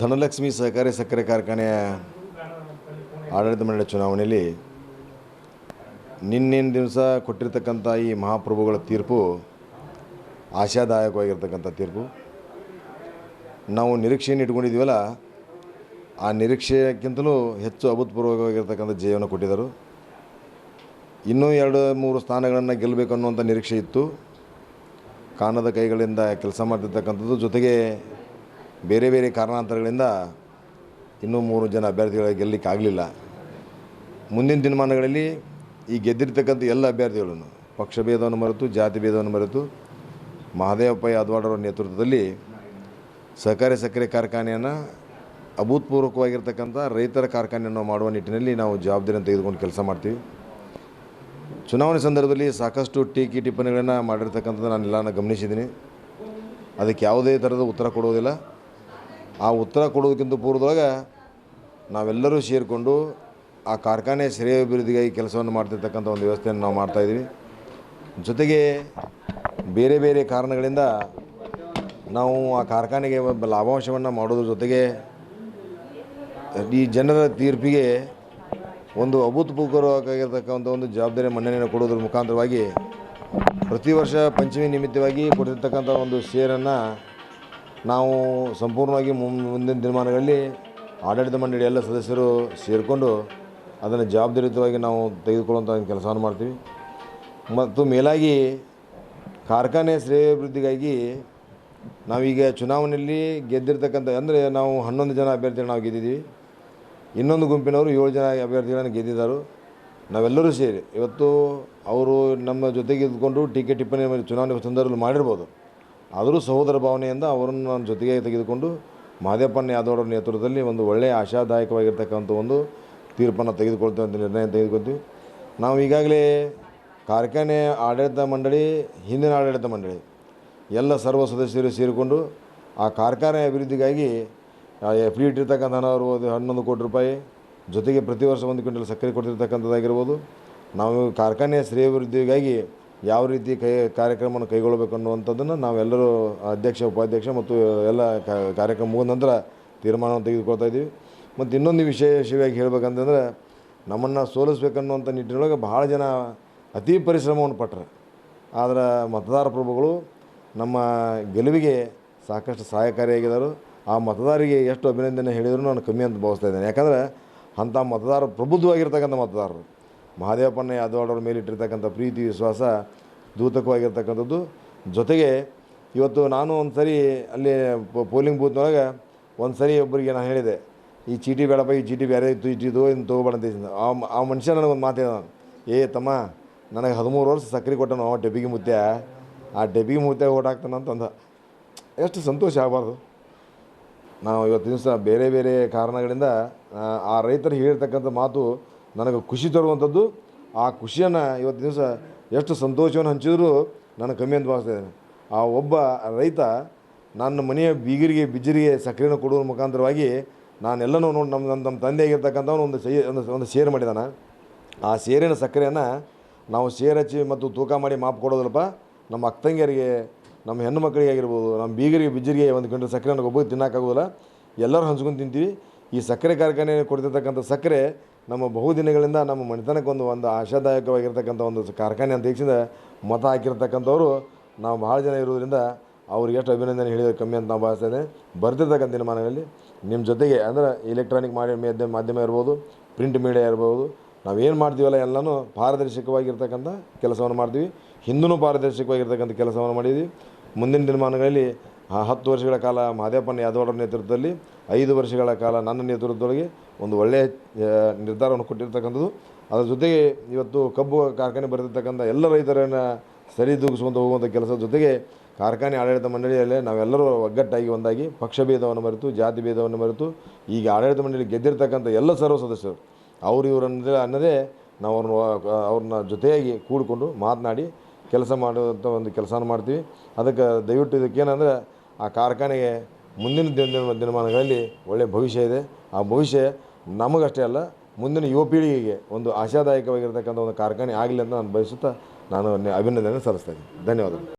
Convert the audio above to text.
ಧನಲಕ್ಷ್ಮಿ ಸಹಕಾರಿ ಸಕ್ಕರೆ ಕಾರ್ಖಾನೆಯ ಆಡಳಿತ ಮಂಡಳಿ ಚುನಾವಣೆಯಲ್ಲಿ ನಿನ್ನಿನ ದಿವಸ ಕೊಟ್ಟಿರ್ತಕ್ಕಂಥ ಈ ಮಹಾಪ್ರಭುಗಳ ತೀರ್ಪು ಆಶಾದಾಯಕವಾಗಿರ್ತಕ್ಕಂಥ ತೀರ್ಪು. ನಾವು ನಿರೀಕ್ಷೆಯನ್ನು ಇಟ್ಕೊಂಡಿದ್ದೀವಲ್ಲ, ಆ ನಿರೀಕ್ಷೆಗಿಂತಲೂ ಹೆಚ್ಚು ಅಭೂತಪೂರ್ವಕವಾಗಿರ್ತಕ್ಕಂಥ ಜಯವನ್ನು ಕೊಟ್ಟಿದ್ದರು. ಇನ್ನೂ ಎರಡು ಮೂರು ಸ್ಥಾನಗಳನ್ನು ಗೆಲ್ಲಬೇಕು ಅನ್ನುವಂಥ ನಿರೀಕ್ಷೆ ಇತ್ತು. ಕಾಣದ ಕೈಗಳಿಂದ ಕೆಲಸ ಮಾಡ್ತಿರ್ತಕ್ಕಂಥದ್ದು ಜೊತೆಗೆ ಬೇರೆ ಬೇರೆ ಕಾರಣಾಂತರಗಳಿಂದ ಇನ್ನೂ ಮೂರು ಜನ ಅಭ್ಯರ್ಥಿಗಳಿಗೆ ಗೆಲ್ಲಲಿಕ್ಕಾಗಲಿಲ್ಲ ಮುಂದಿನ ದಿನಮಾನಗಳಲ್ಲಿ ಈ ಗೆದ್ದಿರ್ತಕ್ಕಂಥ ಎಲ್ಲ ಅಭ್ಯರ್ಥಿಗಳನ್ನು, ಪಕ್ಷ ಭೇದವನ್ನು ಮರೆತು, ಜಾತಿ ಭೇದವನ್ನು ಮರೆತು ಮಹದೇವಪ್ಪ ಯಾದವಾಡರ ನೇತೃತ್ವದಲ್ಲಿ ಸಹಕಾರಿ ಸಕ್ಕರೆ ಕಾರ್ಖಾನೆಯನ್ನು ಅಭೂತಪೂರ್ವಕವಾಗಿರ್ತಕ್ಕಂಥ ರೈತರ ಕಾರ್ಖಾನೆಯನ್ನು ಮಾಡುವ ನಿಟ್ಟಿನಲ್ಲಿ ನಾವು ಜವಾಬ್ದಾರಿಯನ್ನು ತೆಗೆದುಕೊಂಡು ಕೆಲಸ ಮಾಡ್ತೀವಿ. ಚುನಾವಣೆ ಸಂದರ್ಭದಲ್ಲಿ ಸಾಕಷ್ಟು ಟೀಕೆ ಟಿಪ್ಪಣಿಗಳನ್ನು ಮಾಡಿರ್ತಕ್ಕಂಥದ್ದು ನಾನು ಎಲ್ಲನ ಗಮನಿಸಿದ್ದೀನಿ. ಅದಕ್ಕೆ ಯಾವುದೇ ಥರದ ಉತ್ತರ ಕೊಡುವುದಿಲ್ಲ. ಆ ಉತ್ತರ ಕೊಡೋದಕ್ಕಿಂತ ಪೂರ್ವದೊಳಗೆ ನಾವೆಲ್ಲರೂ ಸೇರಿಕೊಂಡು ಆ ಕಾರ್ಖಾನೆ ಶ್ರೇಯಾಭಿವೃದ್ಧಿಗಾಗಿ ಕೆಲಸವನ್ನು ಮಾಡ್ತಿರ್ತಕ್ಕಂಥ ಒಂದು ವ್ಯವಸ್ಥೆಯನ್ನು ನಾವು ಮಾಡ್ತಾಯಿದ್ದೀವಿ ಜೊತೆಗೆ ಬೇರೆ ಬೇರೆ ಕಾರಣಗಳಿಂದ ನಾವು ಆ ಕಾರ್ಖಾನೆಗೆ ಲಾಭಾಂಶವನ್ನು ಮಾಡೋದ್ರ ಜೊತೆಗೆ ಈ ಜನರ ತೀರ್ಪಿಗೆ ಒಂದು ಅಭೂತಪೂರ್ವಕ್ಕಾಗಿರ್ತಕ್ಕಂಥ ಒಂದು ಜವಾಬ್ದಾರಿ ಮನ್ನಣೆಯನ್ನು ಕೊಡೋದ್ರ ಮುಖಾಂತರವಾಗಿ ಪ್ರತಿ ವರ್ಷ ಪಂಚಮಿ ನಿಮಿತ್ತವಾಗಿ ಕೊಟ್ಟಿರ್ತಕ್ಕಂಥ ಒಂದು ಶೇರನ್ನು ನಾವು ಸಂಪೂರ್ಣವಾಗಿ ಮುಂದಿನ ದಿನಮಾನಗಳಲ್ಲಿ ಆಡಳಿತ ಮಂಡಳಿ ಎಲ್ಲ ಸದಸ್ಯರು ಸೇರಿಕೊಂಡು ಅದನ್ನು ಜವಾಬ್ದಾರಿಯುತವಾಗಿ ನಾವು ತೆಗೆದುಕೊಳ್ಳುವಂಥ ಕೆಲಸವನ್ನು ಮಾಡ್ತೀವಿ. ಮತ್ತು ಮೇಲಾಗಿ ಕಾರ್ಖಾನೆ ಶ್ರೇಯಾಭಿವೃದ್ಧಿಗಾಗಿ ನಾವೀಗ ಚುನಾವಣೆಯಲ್ಲಿ ಗೆದ್ದಿರ್ತಕ್ಕಂಥ, ಅಂದರೆ ನಾವು ಹನ್ನೊಂದು ಜನ ಅಭ್ಯರ್ಥಿಗಳು ನಾವು ಗೆದ್ದಿದ್ದೀವಿ. ಇನ್ನೊಂದು ಗುಂಪಿನವರು ಏಳು ಜನ ಅಭ್ಯರ್ಥಿಗಳನ್ನು ಗೆದ್ದಿದ್ದಾರೆ. ನಾವೆಲ್ಲರೂ ಸೇರಿ, ಇವತ್ತು ಅವರು ನಮ್ಮ ಜೊತೆಗೆ ಇದ್ಕೊಂಡು ಟೀಕೆ ಟಿಪ್ಪಣಿ ಚುನಾವಣೆ ಸಂದರ್ಭದಲ್ಲಿ ಮಾಡಿರ್ಬೋದು. ಆದರೂ ಸಹೋದರ ಭಾವನೆಯಿಂದ ಅವರನ್ನು ನಾನು ಜೊತೆಗೆ ತೆಗೆದುಕೊಂಡು ಮಾದೇಪನ್ ಯಾದವ್ ನೇತೃತ್ವದಲ್ಲಿ ಒಂದು ಒಳ್ಳೆಯ ಆಶಾದಾಯಕವಾಗಿರ್ತಕ್ಕಂಥ ಒಂದು ತೀರ್ಪನ್ನು ತೆಗೆದುಕೊಳ್ತೇವೆ ಅಂತ ನಿರ್ಣಯ ತೆಗೆದುಕೊಳ್ತೀವಿ. ನಾವು ಈಗಾಗಲೇ ಕಾರ್ಖಾನೆ ಆಡಳಿತ ಮಂಡಳಿ, ಹಿಂದಿನ ಆಡಳಿತ ಮಂಡಳಿ, ಎಲ್ಲ ಸರ್ವ ಸದಸ್ಯರು ಸೇರಿಕೊಂಡು ಆ ಕಾರ್ಖಾನೆ ಅಭಿವೃದ್ಧಿಗಾಗಿ ಎಫ್ ಡಿ ಇಟ್ಟಿರ್ತಕ್ಕಂಥ ಹಣ ಹನ್ನೊಂದು ಕೋಟಿ ರೂಪಾಯಿ ಜೊತೆಗೆ ಪ್ರತಿ ವರ್ಷ ಒಂದು ಕ್ವಿಂಟಲ್ ಸಕ್ಕರೆ ಕೊಡ್ತಿರ್ತಕ್ಕಂಥದ್ದಾಗಿರ್ಬೋದು. ನಾವು ಕಾರ್ಖಾನೆಯ ಶ್ರೇಯಾಭಿವೃದ್ಧಿಗಾಗಿ ಯಾವ ರೀತಿ ಕೈ ಕಾರ್ಯಕ್ರಮವನ್ನು ಕೈಗೊಳ್ಳಬೇಕು ಅನ್ನುವಂಥದ್ದನ್ನು ನಾವೆಲ್ಲರೂ ಅಧ್ಯಕ್ಷ, ಉಪಾಧ್ಯಕ್ಷ ಮತ್ತು ಎಲ್ಲ ಕಾರ್ಯಕ್ರಮ ಮುಗಿದ ನಂತರ ತೀರ್ಮಾನವನ್ನು ತೆಗೆದುಕೊಳ್ತಾ ಇದ್ದೀವಿ. ಮತ್ತು ಇನ್ನೊಂದು ವಿಶೇಷವಾಗಿ ಹೇಳ್ಬೇಕಂತಂದ್ರೆ ನಮ್ಮನ್ನು ಸೋಲಿಸ್ಬೇಕನ್ನುವಂಥ ನಿಟ್ಟಿನೊಳಗೆ ಭಾಳ ಜನ ಅತಿ ಪರಿಶ್ರಮವನ್ನು ಪಟ್ಟರು. ಆದರೆ ಮತದಾರ ಪ್ರಭುಗಳು ನಮ್ಮ ಗೆಲುವಿಗೆ ಸಾಕಷ್ಟು ಸಹಾಯಕಾರಿಯಾಗಿದ್ದರು ಆ ಮತದಾರರಿಗೆ ಎಷ್ಟು ಅಭಿನಂದನೆ ಹೇಳಿದರೂ ನಾನು ಕಮ್ಮಿ ಅಂತ ಭಾವಿಸ್ತಾ ಇದ್ದೇನೆ. ಯಾಕಂದರೆ ಅಂಥ ಮತದಾರ ಪ್ರಬುದ್ಧವಾಗಿರ್ತಕ್ಕಂಥ ಮತದಾರರು. ಮಹಾದೇವಪ್ಪನ ಯಾದವಾಡವ್ರ ಮೇಲೆ ಇಟ್ಟಿರ್ತಕ್ಕಂಥ ಪ್ರೀತಿ, ವಿಶ್ವಾಸ ದೂತಕವಾಗಿರ್ತಕ್ಕಂಥದ್ದು ಜೊತೆಗೆ ಇವತ್ತು ನಾನು ಒಂದು ಸರಿ ಅಲ್ಲಿ ಪೋಲಿಂಗ್ ಬೂತ್ನೊಳಗೆ ಒಂದು ಸರಿ ಒಬ್ಬರಿಗೆ ನಾನು ಹೇಳಿದೆ, ಈ ಚೀಟಿ ಬೇಡಪ್ಪ, ಈ ಚೀಟಿ ಬೇರೆ ಇತ್ತು, ಈ ಚೀಟಿ ಇದು ಇನ್ನು ತೊಗೊಬೇಡ ಅಂತ. ಆ ಆ ಮನುಷ್ಯ ನನಗೊಂದು ಮಾತು ನಾನು, ಏ ತಮ್ಮ, ನನಗೆ ಹದಿಮೂರು ವರ್ಷ ಸಕ್ಕರೆ ಕೊಟ್ಟನು ಅವ ಡೆಬ್ಬಿಗೆ ಮುತ್ಯ ಆ ಡೆಬ್ಬಿಗೆ ಮುತ್ಯ ಓಟ್ ಅಂತಂದ. ಎಷ್ಟು ಸಂತೋಷ ಆಗಬಾರ್ದು. ನಾವು ಇವತ್ತು ದಿವಸ ಬೇರೆ ಬೇರೆ ಕಾರಣಗಳಿಂದ ಆ ರೈತರು ಹೇಳಿರ್ತಕ್ಕಂಥ ಮಾತು ನನಗೆ ಖುಷಿ ತರುವಂಥದ್ದು, ಆ ಖುಷಿಯನ್ನು ಇವತ್ತು ದಿವಸ ಎಷ್ಟು ಸಂತೋಷವನ್ನು ಹಂಚಿದ್ರು ನನಗೆ ಕಮ್ಮಿ ಅಂತ ಭಾವಿಸ್ತಾ ಇದ್ದೇನೆ. ಆ ಒಬ್ಬ ರೈತ ನನ್ನ ಮನೆಯ ಬೀಗರಿಗೆ ಬಿಜ್ಜರಿಗೆ ಸಕ್ಕರೆನ ಕೊಡುವ ಮುಖಾಂತರವಾಗಿ ನಾನೆಲ್ಲನೂ ನೋಡಿ ನಮ್ಮ ನಮ್ಮ ತಂದೆ ಆಗಿರ್ತಕ್ಕಂಥವನು ಒಂದು ಸೇ, ಒಂದು ಒಂದು ಶೇರ್ ಮಾಡಿದಾನೆ. ಆ ಸೇರಿನ ಸಕ್ಕರೆಯನ್ನು ನಾವು ಸೇರ್ ಹಚ್ಚಿ ಮತ್ತು ತೂಕ ಮಾಡಿ ಮಾಪ್ ಕೊಡೋದಲ್ಲಪ್ಪ, ನಮ್ಮ ಅಕ್ಕಂಗಿಯರಿಗೆ ನಮ್ಮ ಹೆಣ್ಣು ಮಕ್ಕಳಿಗೆ ಆಗಿರ್ಬೋದು, ನಮ್ಮ ಬೀಗರಿಗೆ, ಬಿಜರಿಗೆ ಒಂದು ಗಂಟೆ ಸಕ್ಕರೆಯನ್ನು ಒಬ್ಬ ತಿನ್ನೋಕ್ಕಾಗೋದಿಲ್ಲ. ಎಲ್ಲರೂ ಹಂಚ್ಕೊಂಡು ತಿಂತೀವಿ. ಈ ಸಕ್ಕರೆ ಕಾರ್ಖಾನೆ ಕೊಡ್ತಿರ್ತಕ್ಕಂಥ ಸಕ್ಕರೆ ನಮ್ಮ ಬಹುದಿನಗಳಿಂದ ನಮ್ಮ ಮನೆತನಕ್ಕೆ ಒಂದು ಒಂದು ಆಶಾದಾಯಕವಾಗಿರ್ತಕ್ಕಂಥ ಒಂದು ಕಾರ್ಖಾನೆ ಅಂತ ಮತ ಹಾಕಿರ್ತಕ್ಕಂಥವ್ರು ನಾವು ಭಾಳ ಜನ ಇರೋದ್ರಿಂದ ಅವ್ರಿಗೆ ಎಷ್ಟು ಅಭಿನಂದನೆ ಹೇಳಿದ್ರೆ ಕಮ್ಮಿ ಅಂತ ನಾವು ಭಾವಿಸ್ತಾ ಇದ್ದೇನೆ ಬರ್ತಿರ್ತಕ್ಕಂಥ ದಿನಮಾನಗಳಲ್ಲಿ ನಿಮ್ಮ ಜೊತೆಗೆ ಅಂದರೆ ಇಲೆಕ್ಟ್ರಾನಿಕ್ ಮಾಡಿ ಮಾಧ್ಯಮ ಮಾಧ್ಯಮ ಇರ್ಬೋದು ಪ್ರಿಂಟ್ ಮೀಡಿಯಾ ಇರ್ಬೋದು ನಾವೇನು ಮಾಡ್ತೀವಲ್ಲ ಎಲ್ಲನೂ ಪಾರದರ್ಶಕವಾಗಿರ್ತಕ್ಕಂಥ ಕೆಲಸವನ್ನು ಮಾಡ್ತೀವಿ. ಹಿಂದೂ ಪಾರದರ್ಶಕವಾಗಿರ್ತಕ್ಕಂಥ ಕೆಲಸವನ್ನು ಮಾಡಿದ್ವಿ ಮುಂದಿನ ದಿನಮಾನಗಳಲ್ಲಿ ಹತ್ತು ವರ್ಷಗಳ ಕಾಲ ಮಹದೇವಪ್ಪನ ಯಾದವರ ನೇತೃತ್ವದಲ್ಲಿ, ಐದು ವರ್ಷಗಳ ಕಾಲ ನನ್ನ ನೇತೃತ್ವದೊಳಗೆ ಒಂದು ಒಳ್ಳೆಯ ನಿರ್ಧಾರವನ್ನು ಕೊಟ್ಟಿರ್ತಕ್ಕಂಥದ್ದು. ಅದರ ಜೊತೆಗೆ ಇವತ್ತು ಕಬ್ಬು ಕಾರ್ಖಾನೆ ಬರೆದಿರ್ತಕ್ಕಂಥ ಎಲ್ಲ ರೈತರನ್ನು ಸರಿದೂಗಿಸ್ಕೊಂಡು ಹೋಗುವಂಥ ಕೆಲಸದ ಜೊತೆಗೆ ಕಾರ್ಖಾನೆ ಆಡಳಿತ ಮಂಡಳಿಯಲ್ಲೇ ನಾವೆಲ್ಲರೂ ಒಗ್ಗಟ್ಟಾಗಿ ಒಂದಾಗಿ ಪಕ್ಷ ಭೇದವನ್ನು ಮರೆತು, ಜಾತಿ ಭೇದವನ್ನು ಮರೆತು, ಈಗ ಆಡಳಿತ ಮಂಡಳಿ ಗೆದ್ದಿರ್ತಕ್ಕಂಥ ಎಲ್ಲ ಸರ್ವ ಸದಸ್ಯರು, ಅವರು ಇವರು ಅನ್ನೋದೇ ನಾವು ಅವ್ರನ್ನ ಅವ್ರನ್ನ ಜೊತೆಯಾಗಿ ಕೂಡಿಕೊಂಡು ಮಾತನಾಡಿ ಕೆಲಸ ಮಾಡುವಂಥ ಒಂದು ಕೆಲಸನ ಮಾಡ್ತೀವಿ. ಅದಕ್ಕೆ ದಯವಿಟ್ಟು ಇದಕ್ಕೇನಂದ್ರೆ ಆ ಕಾರ್ಖಾನೆಗೆ ಮುಂದಿನ ದಿನ, ದಿನಮಾನಗಳಲ್ಲಿ ಒಳ್ಳೆಯ ಭವಿಷ್ಯ ಇದೆ. ಆ ಭವಿಷ್ಯ ನಮಗಷ್ಟೇ ಅಲ್ಲ, ಮುಂದಿನ ಯುವ ಪೀಳಿಗೆಗೆ ಒಂದು ಆಶಾದಾಯಕವಾಗಿರ್ತಕ್ಕಂಥ ಒಂದು ಕಾರ್ಖಾನೆ ಆಗಲಿ ಅಂತ ನಾನು ಬಯಸುತ್ತಾ ನಾನು ಅಭಿನಂದನೆ ಸಲ್ಲಿಸ್ತಾ ಇದ್ದೀನಿ. ಧನ್ಯವಾದಗಳು.